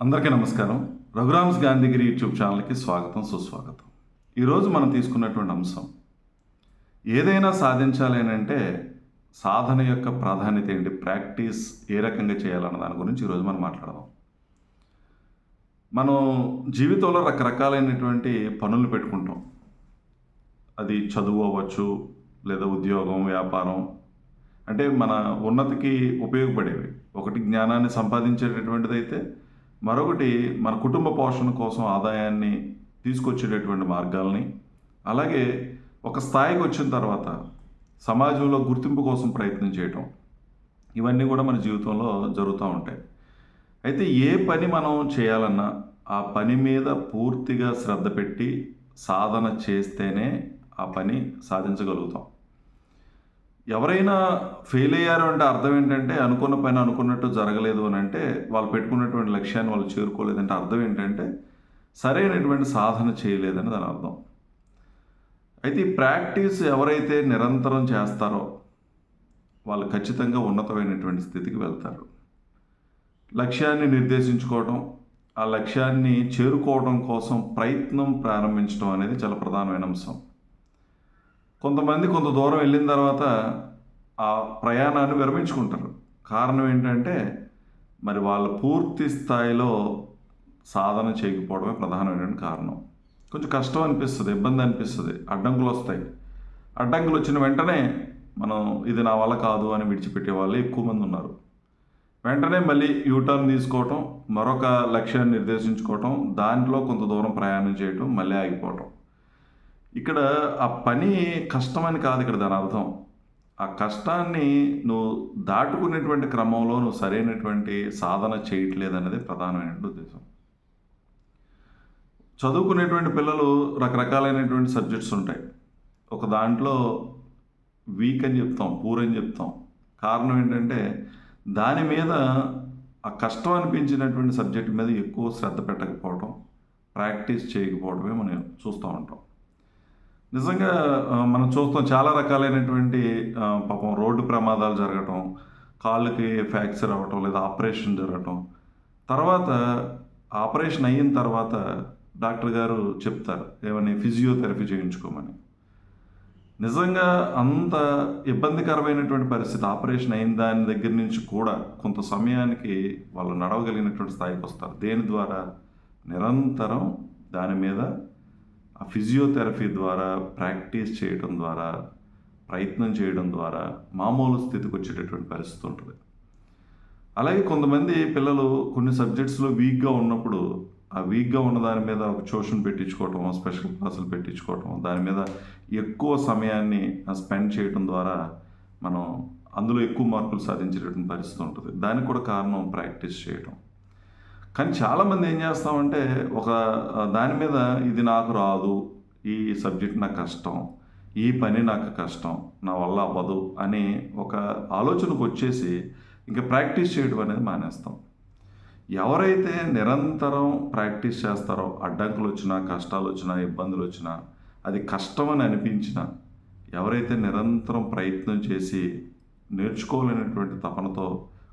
అందరికీ నమస్కారం. రఘురామ్స్ గాంధీగిరి యూట్యూబ్ ఛానల్కి స్వాగతం సుస్వాగతం. ఈరోజు మనం తీసుకున్నటువంటి అంశం ఏదైనా సాధించాలి అని అంటే సాధన యొక్క ప్రాధాన్యత ఏంటి ప్రాక్టీస్ ఏ రకంగా చేయాలన్న దాని గురించి ఈరోజు మనం మాట్లాడదాం. మనం జీవితంలో రకరకాలైనటువంటి పనులు పెట్టుకుంటాం. అది చదువు అవ్వచ్చు లేదా ఉద్యోగం వ్యాపారం అంటే మన ఉన్నతికి ఉపయోగపడేవి. ఒకటి జ్ఞానాన్ని సంపాదించేటటువంటిది అయితే మరొకటి మన కుటుంబ పోషణ కోసం ఆదాయాన్ని తీసుకొచ్చేటటువంటి మార్గాల్ని అలాగే ఒక స్థాయికి వచ్చిన తర్వాత సమాజంలో గుర్తింపు కోసం ప్రయత్నం చేయటం ఇవన్నీ కూడా మన జీవితంలో జరుగుతూ ఉంటాయి. అయితే ఏ పని మనం చేయాలన్నా ఆ పని మీద పూర్తిగా శ్రద్ధ పెట్టి సాధన చేస్తేనే ఆ పని సాధించగలుగుతాం. ఎవరైనా ఫెయిల్ అయ్యారు అంటే అర్థం ఏంటంటే అనుకున్న పైన అనుకున్నట్టు జరగలేదు అని అంటే వాళ్ళు పెట్టుకున్నటువంటి లక్ష్యాన్ని వాళ్ళు చేరుకోలేదంటే అర్థం ఏంటంటే సరైనటువంటి సాధన చేయలేదని దాని అర్థం. అయితే ఈ ప్రాక్టీస్ ఎవరైతే నిరంతరం చేస్తారో వాళ్ళు ఖచ్చితంగా ఉన్నతమైనటువంటి స్థితికి వెళ్తారు. లక్ష్యాన్ని నిర్దేశించుకోవడం ఆ లక్ష్యాన్ని చేరుకోవడం కోసం ప్రయత్నం ప్రారంభించడం అనేది చాలా ప్రధానమైన అంశం. కొంతమంది కొంత దూరం వెళ్ళిన తర్వాత ఆ ప్రయాణాన్ని విరమించుకుంటారు. కారణం ఏంటంటే మరి వాళ్ళ పూర్తి స్థాయిలో సాధన చేయకపోవడమే ప్రధానమైన కారణం. కొంచెం కష్టం అనిపిస్తుంది ఇబ్బంది అనిపిస్తుంది అడ్డంకులు వస్తాయి. అడ్డంకులు వచ్చిన వెంటనే మనం ఇది నా వల్ల కాదు అని విడిచిపెట్టే వాళ్ళు ఎక్కువ మంది ఉన్నారు. వెంటనే మళ్ళీ యూటర్న్ తీసుకోవటం మరొక లక్ష్యాన్ని నిర్దేశించుకోవటం దాంట్లో కొంత దూరం ప్రయాణం చేయటం మళ్ళీ ఆగిపోవటం. ఇక్కడ ఆ పని కష్టమని కాదు ఇక్కడ దాని అర్థం. ఆ కష్టాన్ని నువ్వు దాటుకునేటువంటి క్రమంలో నువ్వు సరైనటువంటి సాధన చేయట్లేదన్నది అనేది ప్రధానమైన ఉద్దేశం. చదువుకునేటువంటి పిల్లలు రకరకాలైనటువంటి సబ్జెక్ట్స్ ఉంటాయి. ఒక దాంట్లో వీక్ అని చెప్తాం పూర్ అని చెప్తాం. కారణం ఏంటంటే దాని మీద ఆ కష్టం అనిపించినటువంటి సబ్జెక్ట్ మీద ఎక్కువ శ్రద్ధ పెట్టకపోవడం ప్రాక్టీస్ చేయకపోవడమే మనం చూస్తూ ఉంటాం. నిజంగా మనం చూస్తాం చాలా రకాలైనటువంటి పాపం రోడ్డు ప్రమాదాలు జరగటం కాళ్ళకి ఫ్రాక్చర్ అవ్వటం లేదా ఆపరేషన్ జరగటం. తర్వాత ఆపరేషన్ అయిన తర్వాత డాక్టర్ గారు చెప్తారు ఏమని ఫిజియోథెరపీ చేయించుకోమని. నిజంగా అంత ఇబ్బందికరమైనటువంటి పరిస్థితి ఆపరేషన్ అయిన దాని దగ్గర నుంచి కూడా కొంత సమయానికి వాళ్ళు నడవగలిగినటువంటి స్థాయికి వస్తారు. దేని ద్వారా? నిరంతరం దాని మీద ఆ ఫిజియోథెరపీ ద్వారా ప్రాక్టీస్ చేయడం ద్వారా ప్రయత్నం చేయడం ద్వారా మామూలు స్థితికి వచ్చేటటువంటి పరిస్థితి ఉంటుంది. అలాగే కొంతమంది పిల్లలు కొన్ని సబ్జెక్ట్స్లో వీక్గా ఉన్నప్పుడు ఆ వీక్గా ఉన్న దాని మీద ఒక ట్యూషన్ పెట్టించుకోవటం స్పెషల్ క్లాసులు పెట్టించుకోవటం దాని మీద ఎక్కువ సమయాన్ని స్పెండ్ చేయడం ద్వారా మనం అందులో ఎక్కువ మార్కులు సాధించేటటువంటి పరిస్థితి ఉంటుంది. దానికి కూడా కారణం ప్రాక్టీస్ చేయటం. కానీ చాలామంది ఏం చేస్తామంటే ఒక దాని మీద ఇది నాకు రాదు ఈ సబ్జెక్ట్ నాకు కష్టం ఈ పని నాకు కష్టం నా వల్ల అవ్వదు అని ఒక ఆలోచనకు వచ్చేసి ఇంకా ప్రాక్టీస్ చేయడం అనేది మానేస్తాం. ఎవరైతే నిరంతరం ప్రాక్టీస్ చేస్తారో అడ్డంకులు వచ్చినా కష్టాలు వచ్చినా ఇబ్బందులు వచ్చినా అది కష్టమని అనిపించినా ఎవరైతే నిరంతరం ప్రయత్నం చేసి నేర్చుకోలేనటువంటి తపనతో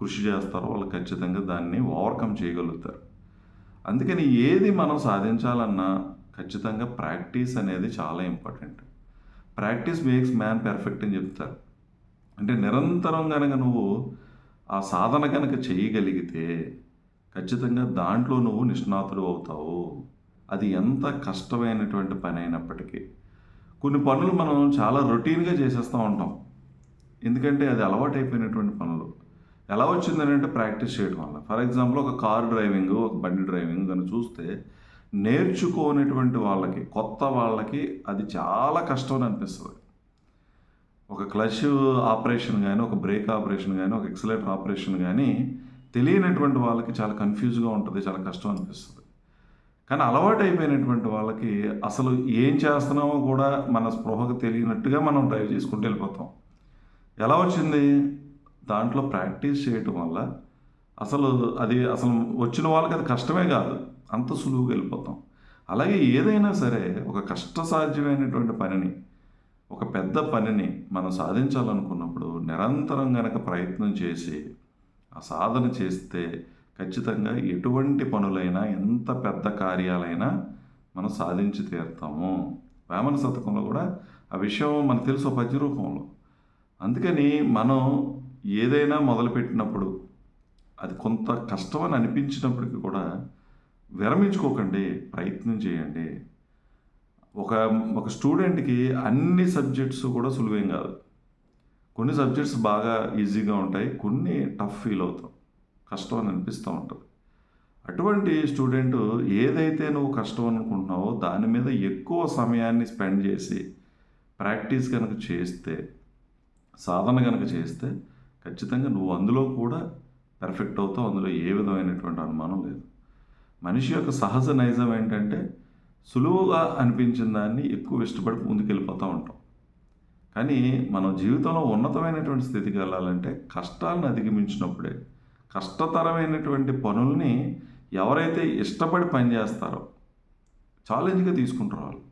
కృషి చేస్తారో వాళ్ళు ఖచ్చితంగా దాన్ని ఓవర్కమ్ చేయగలుగుతారు. అందుకని ఏది మనం సాధించాలన్నా ఖచ్చితంగా ప్రాక్టీస్ అనేది చాలా important. Practice makes man perfect అని చెప్తారు. అంటే నిరంతరం కనుక నువ్వు ఆ సాధన కనుక చేయగలిగితే ఖచ్చితంగా దాంట్లో నువ్వు నిష్ణాతుడు అవుతావు. అది ఎంత కష్టమైనటువంటి పని అయినప్పటికీ. కొన్ని పనులు మనం చాలా రొటీన్గా చేసేస్తూ ఉంటాం. ఎందుకంటే అది అలవాటైపోయినటువంటి పనులు. ఎలా వచ్చిందని అంటే ప్రాక్టీస్ చేయడం వల్ల? ఫర్ ఎగ్జాంపుల్ ఒక కార్ డ్రైవింగ్ ఒక బండి డ్రైవింగ్ అని చూస్తే నేర్చుకోనటువంటి వాళ్ళకి కొత్త వాళ్ళకి అది చాలా కష్టం అనిపిస్తుంది. ఒక క్లచ్ ఆపరేషన్ కానీ ఒక బ్రేక్ ఆపరేషన్ కానీ ఒక ఎక్సలేటర్ ఆపరేషన్ కానీ తెలియనటువంటి వాళ్ళకి చాలా కన్ఫ్యూజ్గా ఉంటుంది చాలా కష్టం అనిపిస్తుంది. కానీ అలవాటు అయిపోయినటువంటి వాళ్ళకి అసలు ఏం చేస్తున్నామో కూడా మన స్పృహకు తెలియనట్టుగా మనం డ్రైవ్ చేసుకుంటూ వెళ్ళిపోతాం. ఎలా వచ్చింది? దాంట్లో ప్రాక్టీస్ చేయటం వల్ల అసలు అది అసలు వచ్చిన వాళ్ళకి అది కష్టమే కాదు. అంత సులువుగా వెళ్ళిపోతాం. అలాగే ఏదైనా సరే ఒక కష్టసాధ్యమైనటువంటి పనిని ఒక పెద్ద పనిని మనం సాధించాలనుకున్నప్పుడు నిరంతరం గనక ప్రయత్నం చేసి ఆ సాధన చేస్తే ఖచ్చితంగా ఎటువంటి పనులైనా ఎంత పెద్ద కార్యాలైనా మనం సాధించి తీరుతాము. వేమన శతకంలో కూడా ఆ విషయం మనకు తెలుసు పద్య రూపంలో. అందుకని మనం ఏదైనా మొదలుపెట్టినప్పుడు అది కొంత కష్టమని అనిపించినప్పటికీ కూడా విరమించుకోకండి ప్రయత్నం చేయండి. ఒక ఒక స్టూడెంట్కి అన్ని సబ్జెక్ట్స్ కూడా సులువేం కాదు. కొన్ని సబ్జెక్ట్స్ బాగా ఈజీగా ఉంటాయి కొన్ని టఫ్ ఫీల్ అవుతాం కష్టం అని అనిపిస్తూ ఉంటుంది. అటువంటి స్టూడెంట్ ఏదైతే నువ్వు కష్టం అనుకుంటున్నావో దాని మీద ఎక్కువ సమయాన్ని స్పెండ్ చేసి ప్రాక్టీస్ కనుక చేస్తే సాధన కనుక చేస్తే ఖచ్చితంగా నువ్వు అందులో కూడా పెర్ఫెక్ట్ అవుతావు. అందులో ఏ విధమైనటువంటి అనుమానం లేదు. మనిషి యొక్క సహజ నైజం ఏంటంటే సులువుగా అనిపించిన దాన్ని ఎక్కువ ఇష్టపడి ముందుకెళ్ళిపోతూ ఉంటాం. కానీ మనం జీవితంలో ఉన్నతమైనటువంటి స్థితికి వెళ్ళాలంటే కష్టాలను అధిగమించినప్పుడే కష్టతరమైనటువంటి పనుల్ని ఎవరైతే ఇష్టపడి పనిచేస్తారో ఛాలెంజ్గా తీసుకుంటారు వాళ్ళు.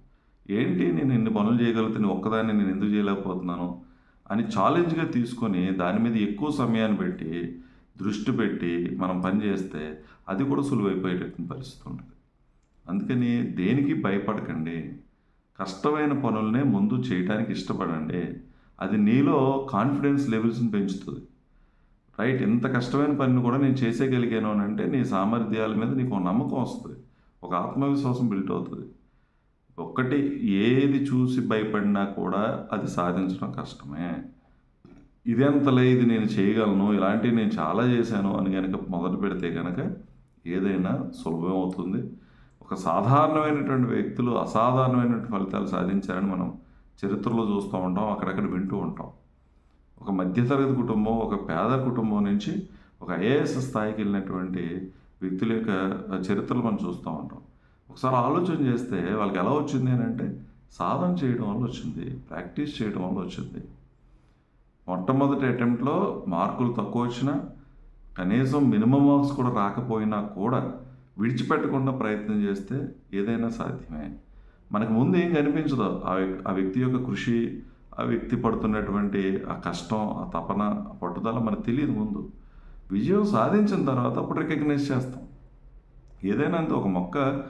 ఏంటి నేను ఇన్ని పనులు చేయగలుగుతాను ఒక్కదాన్ని నేను ఎందుకు చేయలేకపోతున్నాను? అని ఛాలెంజ్గా తీసుకొని దాని మీద ఎక్కువ సమయాన్ని పెట్టి దృష్టి పెట్టి మనం పని చేస్తే అది కూడా సులువైపోయేటటువంటి పరిస్థితి ఉంటుంది. అందుకని దేనికి భయపడకండి. కష్టమైన పనులనే ముందు చేయడానికి ఇష్టపడండి. అది నీలో కాన్ఫిడెన్స్ లెవెల్స్ని పెంచుతుంది. రైట్ ఎంత కష్టమైన పనిని కూడా నేను చేసేయగలిగాను అని అంటే నీ సామర్థ్యాల మీద నీకు నమ్మకం వస్తుంది. ఒక ఆత్మవిశ్వాసం బిల్ట్ అవుతుంది. ఒక్కటి ఏది చూసి భయపడినా కూడా అది సాధించడం కష్టమే. ఇదెంతలే ఇది నేను చేయగలను ఇలాంటివి నేను చాలా చేశాను అని కనుక మొదలు పెడితే కనుక ఏదైనా సులభం అవుతుంది. ఒక సాధారణమైనటువంటి వ్యక్తులు అసాధారణమైనటువంటి ఫలితాలు సాధించారని మనం చరిత్రలో చూస్తూ ఉంటాం అక్కడక్కడ వింటూ ఉంటాం. ఒక మధ్యతరగతి కుటుంబం ఒక పేద కుటుంబం నుంచి ఒక ఐఏఎస్ స్థాయికి వెళ్ళినటువంటి వ్యక్తుల యొక్క చరిత్రలు మనం చూస్తూ ఉంటాం. ఒకసారి ఆలోచన చేస్తే వాళ్ళకి ఎలా వచ్చింది అని అంటే సాధన చేయడం వల్ల వచ్చింది ప్రాక్టీస్ చేయడం వల్ల వచ్చింది. మొట్టమొదటి అటెంప్ట్లో మార్కులు తక్కువ వచ్చినా కనీసం మినిమం మార్క్స్ కూడా రాకపోయినా కూడా విడిచిపెట్టకుండా ప్రయత్నం చేస్తే ఏదైనా సాధ్యమే. మనకు ముందు ఏం కనిపించదు? ఆ వ్యక్- ఆ వ్యక్తి యొక్క కృషి ఆ వ్యక్తి పడుతున్నటువంటి ఆ కష్టం ఆ తపన ఆ పట్టుదల మనకు తెలియదు ముందు. విజయం సాధించిన తర్వాత అప్పుడు రికగ్నైజ్ చేస్తాం. ఏదైనా అంతే ఒక మొక్క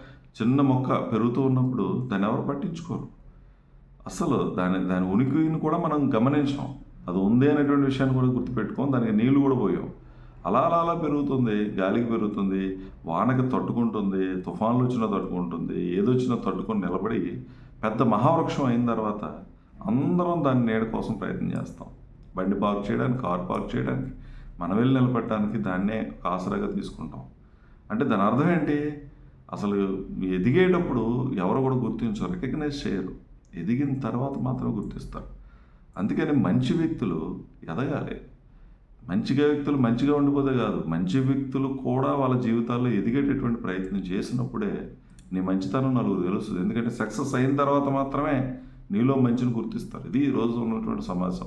చిన్న మొక్క పెరుగుతూ ఉన్నప్పుడు దాన్ని ఎవరు పట్టించుకోరు. అసలు దాని దాని ఉనికిని కూడా మనం గమనించాం. అది ఉంది అనేటువంటి విషయాన్ని కూడా గుర్తుపెట్టుకోం. దానికి నీళ్ళు కూడా పోయాం. అలా అలా అలా పెరుగుతుంది. గాలికి పెరుగుతుంది. వానకి తట్టుకుంటుంది. తుఫాన్లు వచ్చినా తట్టుకుంటుంది. ఏదొచ్చినా తట్టుకొని నిలబడి పెద్ద మహావృక్షం అయిన తర్వాత అందరం దాని నీడ కోసం ప్రయత్నం చేస్తాం. బండి పార్క్ చేయడానికి కార్ పార్క్ చేయడానికి మనం వెళ్ళి నిలబడటానికి దాన్నే ఆసరాగా తీసుకుంటాం. అంటే దాని అర్థం ఏంటి? అసలు ఎదిగేటప్పుడు ఎవరు కూడా గుర్తించరు రికగ్నైజ్ చేయరు. ఎదిగిన తర్వాత మాత్రమే గుర్తిస్తారు. అందుకని మంచి వ్యక్తులు ఎదగాలి. మంచిగా వ్యక్తులు మంచిగా ఉండిపోతే కాదు మంచి వ్యక్తులు కూడా వాళ్ళ జీవితాల్లో ఎదిగేటటువంటి ప్రయత్నం చేసినప్పుడే నీ మంచితనం నలుగురు తెలుస్తుంది. ఎందుకంటే సక్సెస్ అయిన తర్వాత మాత్రమే నీలో మంచిని గుర్తిస్తారు. ఇది ఈ రోజు ఉన్నటువంటి సమాజం.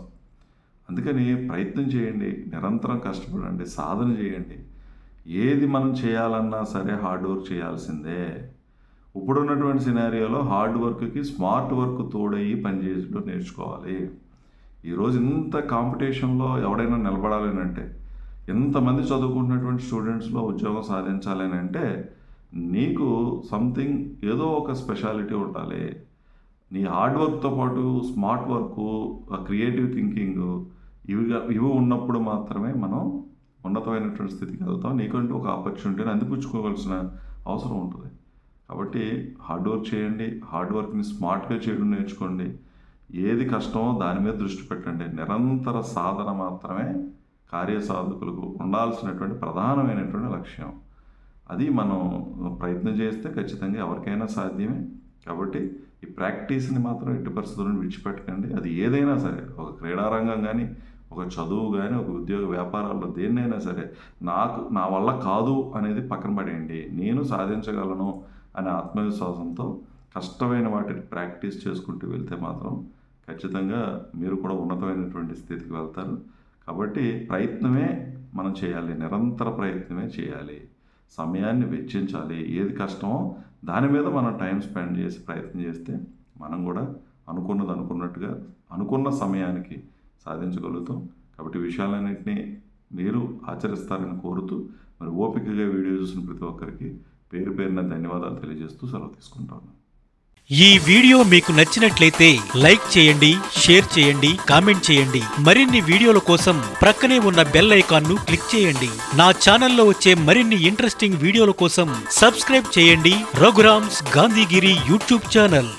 అందుకని ప్రయత్నం చేయండి నిరంతరం కష్టపడండి సాధన చేయండి. ఏది మనం చేయాలన్నా సరే హార్డ్ వర్క్ చేయాల్సిందే. ఇప్పుడున్నటువంటి సినారియోలో హార్డ్ వర్క్కి స్మార్ట్ వర్క్ తోడయ్యి పనిచేయడం నేర్చుకోవాలి. ఈరోజు ఇంత కాంపిటీషన్లో ఎవడైనా నిలబడాలి అంటే ఎంతమంది చదువుకుంటున్నటువంటి స్టూడెంట్స్లో ఉద్యోగం సాధించాలి అని అంటే నీకు సంథింగ్ ఏదో ఒక స్పెషాలిటీ ఉండాలి. నీ హార్డ్ వర్క్తో పాటు స్మార్ట్ వర్క్ క్రియేటివ్ థింకింగ్ ఇవి ఇవి ఉన్నప్పుడు మాత్రమే మనం ఉన్నతమైనటువంటి స్థితికి వెళ్తాం. నీకంటూ ఒక ఆపర్చునిటీని అందిపుచ్చుకోవాల్సిన అవసరం ఉంటుంది. కాబట్టి హార్డ్ వర్క్ చేయండి. హార్డ్ వర్క్ని స్మార్ట్గా చేయడం నేర్చుకోండి. ఏది కష్టమో దాని మీద దృష్టి పెట్టండి. నిరంతర సాధన మాత్రమే కార్యసాధకులకు ఉండాల్సినటువంటి ప్రధానమైనటువంటి లక్ష్యం. అది మనం ప్రయత్నం చేస్తే ఖచ్చితంగా ఎవరికైనా సాధ్యమే. కాబట్టి ఈ ప్రాక్టీస్ని మాత్రం ఎట్టి పరిస్థితులను విడిచిపెట్టకండి. అది ఏదైనా సరే ఒక క్రీడారంగం కానీ ఒక చదువు కానీ ఒక ఉద్యోగ వ్యాపారాల్లో దేన్నైనా సరే నాకు నా వల్ల కాదు అనేది పక్కన పడేయండి. నేను సాధించగలను అనే ఆత్మవిశ్వాసంతో కష్టమైన వాటిని ప్రాక్టీస్ చేసుకుంటూ వెళ్తే మాత్రం ఖచ్చితంగా మీరు కూడా ఉన్నతమైనటువంటి స్థితికి వెళ్తారు. కాబట్టి ప్రయత్నమే మనం చేయాలి. నిరంతర ప్రయత్నమే చేయాలి. సమయాన్ని వెచ్చించాలి. ఏది కష్టమో దాని మీద మనం టైం స్పెండ్ చేసి ప్రయత్నం చేస్తే మనం కూడా అనుకున్నది అనుకున్నట్టుగా అనుకున్న సమయానికి సాధించగలుగుతాం. కాబట్టి విషయాలన్నింటినీ మీరు ఆచరిస్తారని కోరుతూ మరి ఓపికగా వీడియో చూసిన ప్రతి ఒక్కరికి పేరు పేరున ధన్యవాదాలు తెలియజేస్తూ సెలవు తీసుకుంటాను. ఈ వీడియో మీకు నచ్చినట్లయితే లైక్ చేయండి షేర్ చేయండి కామెంట్ చేయండి. మరిన్ని వీడియోల కోసం ప్రక్కనే ఉన్న బెల్ ఐకాన్ను క్లిక్ చేయండి. నా ఛానల్లో వచ్చే మరిన్ని ఇంట్రెస్టింగ్ వీడియోల కోసం సబ్స్క్రైబ్ చేయండి. Raghuram's Gandhigiri YouTube channel.